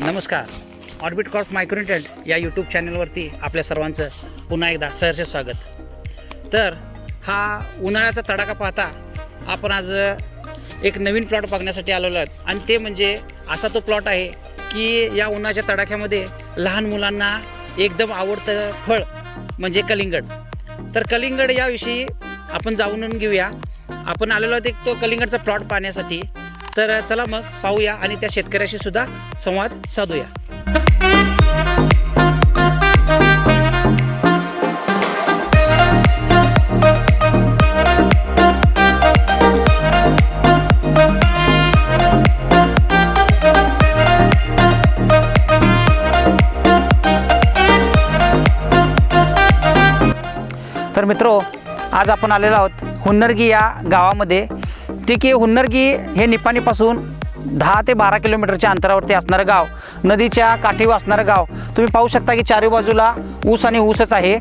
नमस्कार. Orbit Corp मायक्रोनिटेंट या YouTube चॅनलवरती आपल्या सर्वांचं पुन्हा एकदा सहर्ष स्वागत. तर हा उन्हाळ्याचा तडाखा पाहता आपण आज एक नवीन प्लॉट बघण्यासाठी आलेलो आहोत. आणि ते म्हणजे असा तो प्लॉट आहे की या उन्हाच्या तडाख्यामध्ये लहान मुलांना एकदम आवडतं फळ म्हणजे कलिंगड. तर कलिंगड याविषयी आपण जाणून घेऊया. आपण आलेलो आहोत एक तो कलिंगडचा प्लॉट पाहण्यासाठी. तर चला मग पाहूया आणि त्या शेतकऱ्याशी सुद्धा संवाद साधूया. तर मित्रो आज आपण आलेलो आहोत हुन्नरगी या गावामध्ये. ते की हुन्नरगी हे निपाणीपासून दहा ते बारा किलोमीटरच्या अंतरावरती असणारं गाव नदीच्या काठीवर असणारं गाव तुम्ही पाहू शकता की चारी बाजूला ऊस आणि ऊसच आहे.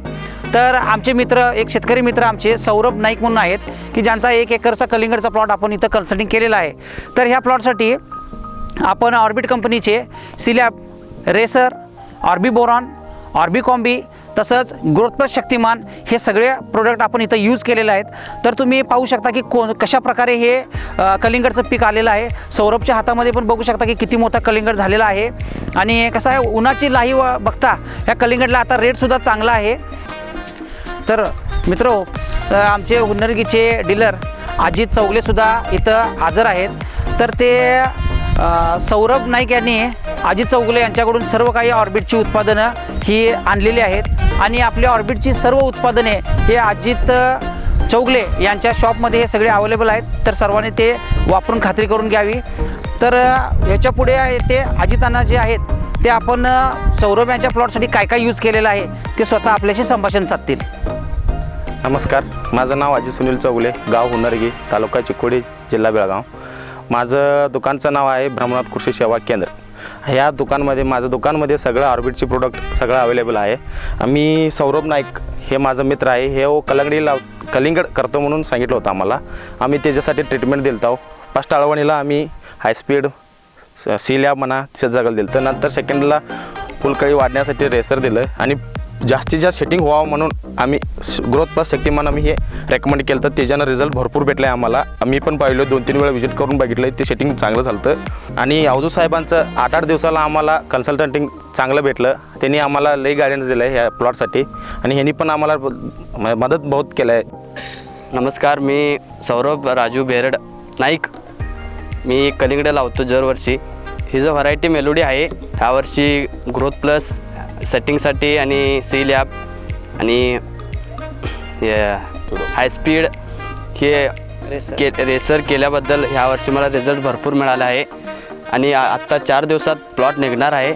तर आमचे मित्र एक शेतकरी मित्र आमचे सौरभ नाईक म्हणून आहेत की ज्यांचा एक एकरचा कलिंगडचा प्लॉट आपण इथं कन्सल्टिंग केलेला आहे. तर ह्या प्लॉटसाठी आपण ऑर्बिट कंपनीचे सिलॅब Racer Orbi Boron Orbi Combi तसंच ग्रोथ प्लस शक्तिमान हे सगळे प्रोडक्ट आपण इथं यूज केलेले आहेत. तर तुम्ही पाहू शकता की कोण कशा प्रकारे हे कलिंगडचं पीक आलेलं आहे. सौरभच्या हातामध्ये पण बघू शकता की किती मोठा कलिंगड झालेला आहे. आणि कसं आहे उन्हाची लाही व- बघता या कलिंगडला आता रेटसुद्धा चांगला आहे. तर मित्रो आमचे हुन्नरगीचे डीलर अजित चौगलेसुद्धा इथं हजर आहेत. तर ते सौरभ नाईक यांनी अजित चौगले यांच्याकडून सर्व काही ऑर्बिटची उत्पादनं ही आणलेली आहेत. आणि आपल्या ऑर्बिटची सर्व उत्पादने हे अजित चौगले यांच्या शॉपमध्ये हे सगळे अवेलेबल आहेत. तर सर्वांनी ते वापरून खात्री करून घ्यावी. तर ह्याच्या पुढे आहे ते अजितांना जे आहेत ते आपण सौरभ यांच्या प्लॉटसाठी काय काय यूज केलेलं आहे ते स्वतः आपल्याशी संभाषण साधतील. नमस्कार. माझं नाव अजित सुनील चौगले गाव हुनरगी तालुका चिकोडी जिल्हा बेळगाव. माझं दुकानचं नाव आहे ब्रह्मनाथ कृषी सेवा केंद्र. ह्या दुकानमध्ये माझं दुकानमध्ये सगळं ऑर्बिटचे प्रोडक्ट सगळं अवेलेबल आहे. मी सौरभ नाईक हे माझं मित्र आहे. हे ओ कलंगडी लाव कलिंगड करतो म्हणून सांगितलं होतं आम्हाला. आम्ही त्याच्यासाठी ट्रीटमेंट दिलं होतो फर्स्ट अळवणीला आम्ही हायस्पीड सी लॅब म्हणा त्याच्यात जगल दिलं तर नंतर सेकंडला फुलकळी वाढण्यासाठी रेसर दिलं. आणि जास्तीत जास्त सेटिंग व्हावं म्हणून आम्ही ग्रोथ प्लस शक्तिमान आम्ही हे रेकमेंड केलं तर त्याच्यानं रिझल्ट भरपूर भेटला आहे आम्हाला. आम्ही पण पाहिलो दोन तीन वेळा व्हिजिट करून बघितलं आहे ते सेटिंग चांगलं झालं आणि अवधू साहेबांचं आठ आठ दिवसाला आम्हाला कन्सल्टंटिंग चांगलं भेटलं. त्यांनी आम्हाला लई गायडन्स दिलं आहे ह्या प्लॉटसाठी आणि ह्यांनी पण आम्हाला म- मदत बहुत केलं आहे नमस्कार मी सौरभ राजू बेरड नाईक. मी कलिंगडे लावतो दरवर्षी. ही जो व्हरायटी मेलोडी आहे ह्यावर्षी ग्रोथ प्लस सेटिंगसाठी आणि सी लॅब आणि हाय स्पीड हे के रेसर केल्याबद्दल ह्यावर्षी मला रिझल्ट भरपूर मिळाला आहे. आणि आत्ता चार दिवसात प्लॉट निघणार आहे.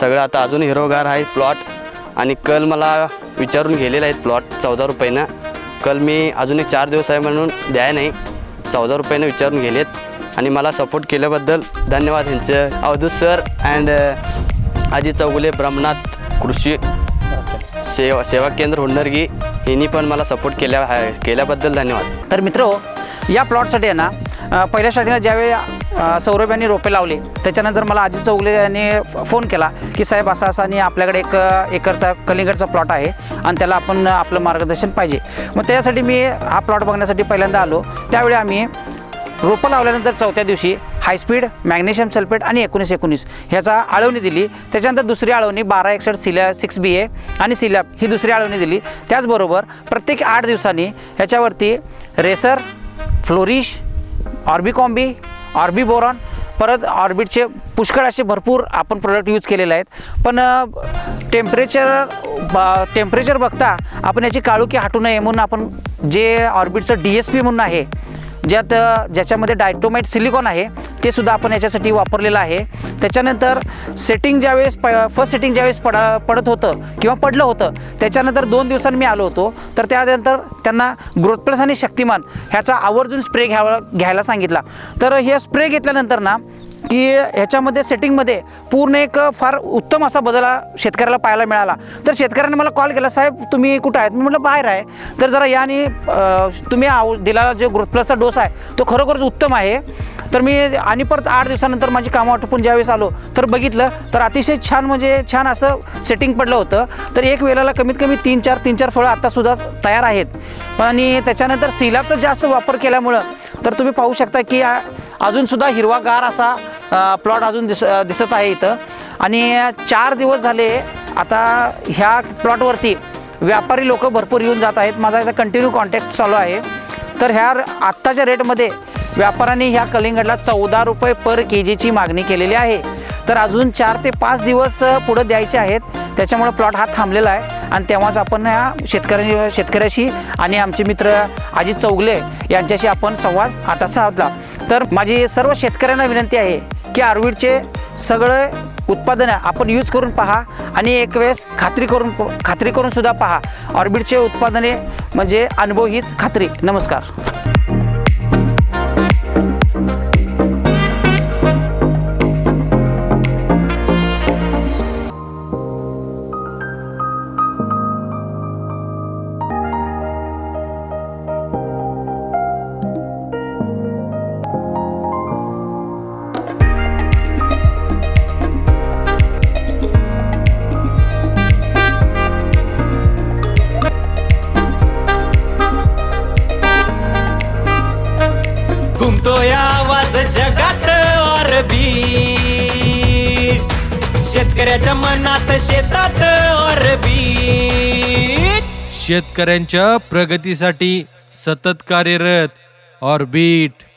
सगळं आता अजून हिरोगार आहे प्लॉट आणि कल मला विचारून गेलेले आहेत प्लॉट चौदा रुपयानं. कल मी अजून एक चार दिवस आहे म्हणून द्याय नाही. चौदा रुपयानं विचारून गेलेत. आणि मला सपोर्ट केल्याबद्दल धन्यवाद ह्यांचं. अवधूत सर अँड अजित चौगुले ब्रह्मनाथ कृषी सेवा सेवा केंद्र हुंडरगी यांनी पण मला सपोर्ट केल्या केल्याबद्दल धन्यवाद. तर मित्र या प्लॉटसाठी आहे ना पहिल्या स्टार्टिंगला ज्यावेळी सौरभ यांनी रोपे लावले त्याच्यानंतर मला अजित चौगले यांनी फोन केला की साहेब असा असा आणि आपल्याकडे एक एकरचा कलिंगडचा प्लॉट आहे आणि त्याला आपण आपलं मार्गदर्शन पाहिजे. मग त्यासाठी मी हा प्लॉट बघण्यासाठी पहिल्यांदा आलो. त्यावेळी आम्ही रोपं लावल्यानंतर चौथ्या दिवशी हायस्पीड मॅग्नेशियम सल्फेट आणि एकोणीस एकोणीस. ह्याचा आळवणी दिली. त्याच्यानंतर दुसरी आळवणी बारा एकसठ सिल्या सिक्स बी ए आणि सिलॅप ही दुसरी आळवणी दिली. त्याचबरोबर प्रत्येक आठ दिवसांनी ह्याच्यावरती Racer Flourish Orbi Combi Orbi Boron परत ऑर्बिटचे पुष्कळ असे भरपूर आपण प्रोडक्ट यूज केलेले आहेत. पण टेम्परेचर टेम्परेचर बघता आपण याची काळुकी हटू नये म्हणून आपण जे ऑर्बिटचं डी एस पी म्हणून आहे ज्यात ज्याच्यामध्ये डायटोमाइट सिलिकॉन आहे ते सुद्धा आपण याच्यासाठी वापरलेलं आहे. त्याच्यानंतर सेटिंग ज्यावेळेस प फर्स्ट सेटिंग ज्यावेळेस पडा पडत होतं किंवा पडलं होतं त्याच्यानंतर दोन दिवसांनी मी आलो होतो. तर त्यानंतर त्यांना ग्रोथ प्लस आणि शक्तिमान ह्याचा आवर्जून स्प्रे घ्यावा घ्यायला सांगितला. तर हे स्प्रे घेतल्यानंतर ना की ह्याच्यामध्ये सेटिंगमध्ये पूर्ण एक फार उत्तम असा बदल हा शेतकऱ्याला पाहायला मिळाला. तर शेतकऱ्याने मला कॉल केला साहेब तुम्ही कुठं आहेत? मी म्हटलं बाहेर आहे. तर जरा या आणि तुम्ही आव दिलेला जो ग्रोथ प्लसचा डोस आहे तो खरोखरच उत्तम आहे. तर मी आणि परत आठ दिवसानंतर माझी कामं आटोपून ज्यावेळेस आलो तर बघितलं तर अतिशय छान म्हणजे छान असं सेटिंग पडलं होतं. तर एक वेळेला कमीत कमी तीन चार तीन चार फळं आत्तासुद्धा तयार आहेत. आणि त्याच्यानंतर सिलाबचा जास्त वापर केल्यामुळं तर तुम्ही पाहू शकता की अजून अजूनसुद्धा हिरवागार असा प्लॉट अजून दिस दिसत आहे इथं. आणि चार दिवस झाले आता ह्या प्लॉटवरती व्यापारी लोक भरपूर येऊन जात आहेत. माझा याचा कंटिन्यू कॉन्टॅक्ट चालू आहे. तर ह्या आत्ताच्या रेटमध्ये व्यापाऱ्यांनी ह्या कलिंगडला चौदा रुपये पर के जीची मागणी केलेली आहे. तर अजून चार ते पाच दिवस पुढं द्यायचे आहेत. त्याच्यामुळे प्लॉट हा थांबलेला आहे. आणि तेव्हाच आपण या शेतकऱ्या शेतकऱ्याशी आणि आमचे मित्र अजित चौगले यांच्याशी आपण संवाद आता साधला. तर माझी सर्व शेतकऱ्यांना विनंती आहे की आरवीडचे सगळे उत्पादनं आपण यूज करून पहा आणि एक वेळेस खात्री करून खात्री करून सुद्धा पहा. ऑर्बिडचे उत्पादने म्हणजे अनुभव हीच खात्री. नमस्कार. शेतकऱ्याच्या मनात शेतात ऑर्बिट शेतकऱ्यांच्या प्रगतीसाठी सतत कार्यरत ऑर्बिट.